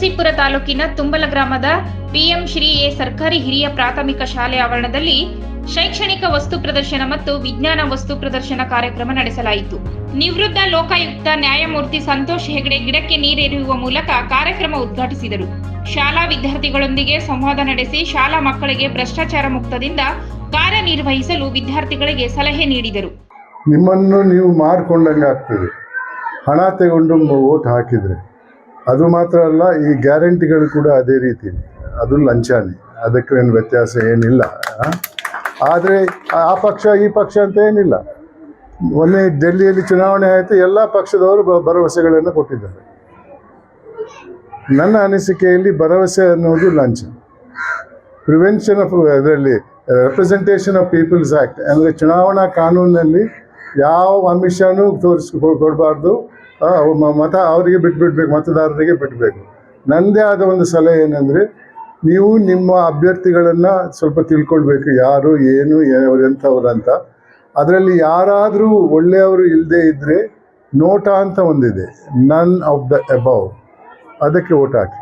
ನರಸೀಪುರ ತಾಲೂಕಿನ ತುಂಬಲ ಗ್ರಾಮದ PM Shri A ಸರ್ಕಾರಿ ಹಿರಿಯ ಪ್ರಾಥಮಿಕ ಶಾಲೆ ಆವರಣದಲ್ಲಿ ಶೈಕ್ಷಣಿಕ ವಸ್ತು ಪ್ರದರ್ಶನ ಮತ್ತು ವಿಜ್ಞಾನ ವಸ್ತು ಪ್ರದರ್ಶನ ಕಾರ್ಯಕ್ರಮ ನಡೆಸಲಾಯಿತು. ನಿವೃತ್ತ ಲೋಕಾಯುಕ್ತ ನ್ಯಾಯಮೂರ್ತಿ ಸಂತೋಷ್ ಹೆಗಡೆ ಗಿಡಕ್ಕೆ ನೀರೆರೆಯುವ ಮೂಲಕ ಕಾರ್ಯಕ್ರಮ ಉದ್ಘಾಟಿಸಿದರು. ಶಾಲಾ ವಿದ್ಯಾರ್ಥಿಗಳೊಂದಿಗೆ ಸಂವಾದ ನಡೆಸಿ ಶಾಲಾ ಮಕ್ಕಳಿಗೆ ಭ್ರಷ್ಟಾಚಾರ ಮುಕ್ತದಿಂದ ಕಾರ್ಯನಿರ್ವಹಿಸಲು ವಿದ್ಯಾರ್ಥಿಗಳಿಗೆ ಸಲಹೆ ನೀಡಿದರು. ನಿಮ್ಮನ್ನು ನೀವು ಮಾರ್ಕೊಂಡಂಗೆ ಆಗ್ತದೆ ಹಣ ತಗೊಂಡು ಓಟ್ ಹಾಕಿದರೆ. ಅದು ಮಾತ್ರ ಅಲ್ಲ, ಈ ಗ್ಯಾರಂಟಿಗಳು ಕೂಡ ಅದೇ ರೀತಿ. ಅದು ಲಂಚಾನೆ. ಅದಕ್ಕೇನು ವ್ಯತ್ಯಾಸ ಏನಿಲ್ಲ. ಆದರೆ ಆ ಪಕ್ಷ ಈ ಪಕ್ಷ ಅಂತ ಏನಿಲ್ಲ. ಮೊನ್ನೆ ಡೆಲ್ಲಿಯಲ್ಲಿ ಚುನಾವಣೆ ಆಯಿತು, ಎಲ್ಲ ಪಕ್ಷದವರು ಭರವಸೆಗಳನ್ನು ಕೊಟ್ಟಿದ್ದಾರೆ. ನನ್ನ ಅನಿಸಿಕೆಯಲ್ಲಿ ಭರವಸೆ ಅನ್ನೋದು ಲಂಚ. ಪ್ರಿವೆನ್ಷನ್ ಆಫ್ ಅದರಲ್ಲಿ ರೆಪ್ರೆಸೆಂಟೇಷನ್ ಆಫ್ ಪೀಪಲ್ಸ್ ಆ್ಯಕ್ಟ್ ಅಂದರೆ ಚುನಾವಣಾ ಕಾನೂನಿನಲ್ಲಿ ಯಾವ ಅಮಿಷನೂ ತೋರಿಸ್ ಕೊಡಬಾರ್ದು. ಮತ ಅವರಿಗೆ ಬಿಟ್ಬಿಡ್ಬೇಕು, ಮತದಾರರಿಗೆ ಬಿಡಬೇಕು ನನ್ನದೇ ಆದ ಒಂದು ಸಲಹೆ ಏನಂದರೆ, ನೀವು ನಿಮ್ಮ ಅಭ್ಯರ್ಥಿಗಳನ್ನು ಸ್ವಲ್ಪ ತಿಳ್ಕೊಳ್ಬೇಕು, ಯಾರು, ಏನು ಅವ್ರು ಎಂಥವ್ರು ಅಂತ. ಅದರಲ್ಲಿ ಯಾರಾದರೂ ಒಳ್ಳೆಯವರು ಇಲ್ಲದೇ ಇದ್ದರೆ ನೋಟ ಅಂತ ಒಂದಿದೆ. ನನ್ ಆಫ್ ದ ಅಬೌವ್ ಅದಕ್ಕೆ ಓಟ್ ಹಾಕಿ.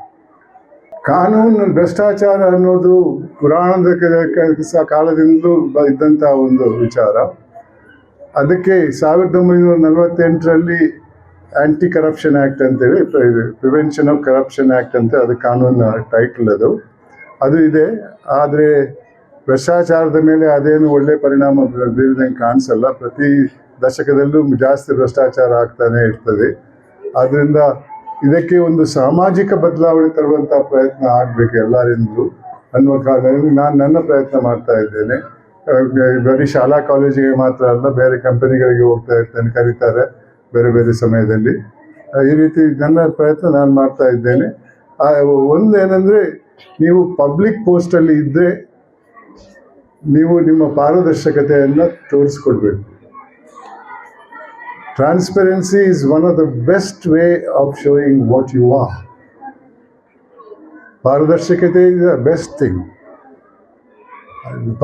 ಕಾನೂನು ಭ್ರಷ್ಟಾಚಾರ ಅನ್ನೋದು ಪುರಾಣದ ಕಾಲದಿಂದಲೂ ಇದ್ದಂಥ ಒಂದು ವಿಚಾರ. ಅದಕ್ಕೆ ಸಾವಿರದ ಒಂಬೈನೂರ ನಲವತ್ತೆಂಟರಲ್ಲಿ ಆ್ಯಂಟಿ ಕರಪ್ಷನ್ ಆ್ಯಕ್ಟ್ ಅಂತೇಳಿ ಪ್ರಿವೆನ್ಷನ್ ಆಫ್ ಕರಪ್ಷನ್ ಆ್ಯಕ್ಟ್ ಅಂತ ಅದು ಕಾನೂನು ಟೈಟಲ್ ಅದು. ಅದು ಇದೆ, ಆದರೆ ಭ್ರಷ್ಟಾಚಾರದ ಮೇಲೆ ಅದೇನು ಒಳ್ಳೆ ಪರಿಣಾಮ ಬೀರದಂಗೆ ಕಾಣಿಸಲ್ಲ. ಪ್ರತಿ ದಶಕದಲ್ಲೂ ಜಾಸ್ತಿ ಭ್ರಷ್ಟಾಚಾರ ಆಗ್ತಾನೆ ಇರ್ತದೆ. ಆದ್ದರಿಂದ ಇದಕ್ಕೆ ಒಂದು ಸಾಮಾಜಿಕ ಬದಲಾವಣೆ ತರುವಂಥ ಪ್ರಯತ್ನ ಆಗಬೇಕು ಎಲ್ಲರಿಂದಲೂ ಅನ್ನುವ ಕಾರಣದಲ್ಲಿ ನಾನು ನನ್ನ ಪ್ರಯತ್ನ ಮಾಡ್ತಾ ಇದ್ದೇನೆ. ಬರೀ ಶಾಲಾ ಕಾಲೇಜಿಗೆ ಮಾತ್ರ ಅಲ್ಲ, ಬೇರೆ ಕಂಪನಿಗಳಿಗೆ ಹೋಗ್ತಾ ಇರ್ತೇನೆ ಕರೀತಾರೆ. ಬೇರೆ ಬೇರೆ ಸಮಯದಲ್ಲಿ. ಈ ರೀತಿ ನನ್ನ ಪ್ರಯತ್ನ ನಾನು ಮಾಡ್ತಾ ಇದ್ದೇನೆ. ಒಂದು ಏನಂದರೆ ನೀವು ಪಬ್ಲಿಕ್ ಪೋಸ್ಟಲ್ಲಿ ಇದ್ದರೆ ನೀವು ನಿಮ್ಮ ಪಾರದರ್ಶಕತೆಯನ್ನು ತೋರಿಸ್ಕೊಡ್ಬೇಕು. Transparency is one of the best way of showing what you are ಪಾರದರ್ಶಕತೆ is the best thing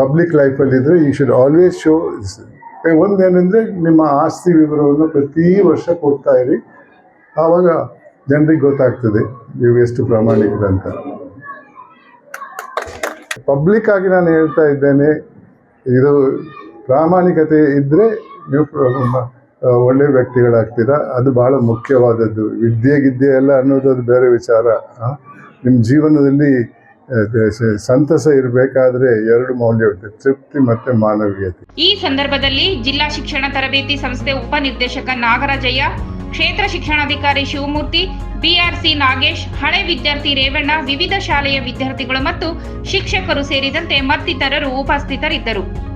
public ಲೈಫಲ್ಲಿದ್ದರೆ you should always show ಒಂದೇನೆಂದರೆ ನಿಮ್ಮ ಆಸ್ತಿ ವಿವರವನ್ನು ಪ್ರತಿ ವರ್ಷ ಕೊಡ್ತಾ ಇರಿ. ಆವಾಗ ಜನರಿಗೆ ಗೊತ್ತಾಗ್ತದೆ, ನೀವು ಎಷ್ಟು ಪ್ರಾಮಾಣಿಕರಂತ ಪಬ್ಲಿಕ್ ಆಗಿ ನಾನು ಹೇಳ್ತಾ ಇದ್ದೇನೆ, ಇದು ಪ್ರಾಮಾಣಿಕತೆ ಇದ್ದರೆ ನೀವು ಒಳ್ಳೆಯ ವ್ಯಕ್ತಿಗಳಾಗ್ತೀರಾ. ಅದು ಬಹಳ ಮುಖ್ಯವಾದದ್ದು. ವಿದ್ಯೆ ಗಿದ್ಯೆ ಎಲ್ಲ ಅನ್ನೋದು ಅದು ಬೇರೆ ವಿಚಾರ. ನಿಮ್ಮ ಜೀವನದಲ್ಲಿ ಸಂತಸ ಇರಬೇಕಾದ್ರೆ ಎರಡು ಮೌಲ್ಯ ತೃಪ್ತಿ ಮತ್ತು ಮಾನವೀಯತೆ. ಈ ಸಂದರ್ಭದಲ್ಲಿ ಜಿಲ್ಲಾ ಶಿಕ್ಷಣ ತರಬೇತಿ ಸಂಸ್ಥೆ ಉಪನಿರ್ದೇಶಕ ನಾಗರಾಜಯ್ಯ, ಕ್ಷೇತ್ರ ಶಿಕ್ಷಣಾಧಿಕಾರಿ ಶಿವಮೂರ್ತಿ ಬಿಆರ್ಸಿ ನಾಗೇಶ್, ಹಳೆ ವಿದ್ಯಾರ್ಥಿ ರೇವಣ್ಣ, ವಿವಿಧ ಶಾಲೆಯ ವಿದ್ಯಾರ್ಥಿಗಳು ಮತ್ತು ಶಿಕ್ಷಕರು ಸೇರಿದಂತೆ ಮತ್ತಿತರರು ಉಪಸ್ಥಿತರಿದ್ದರು.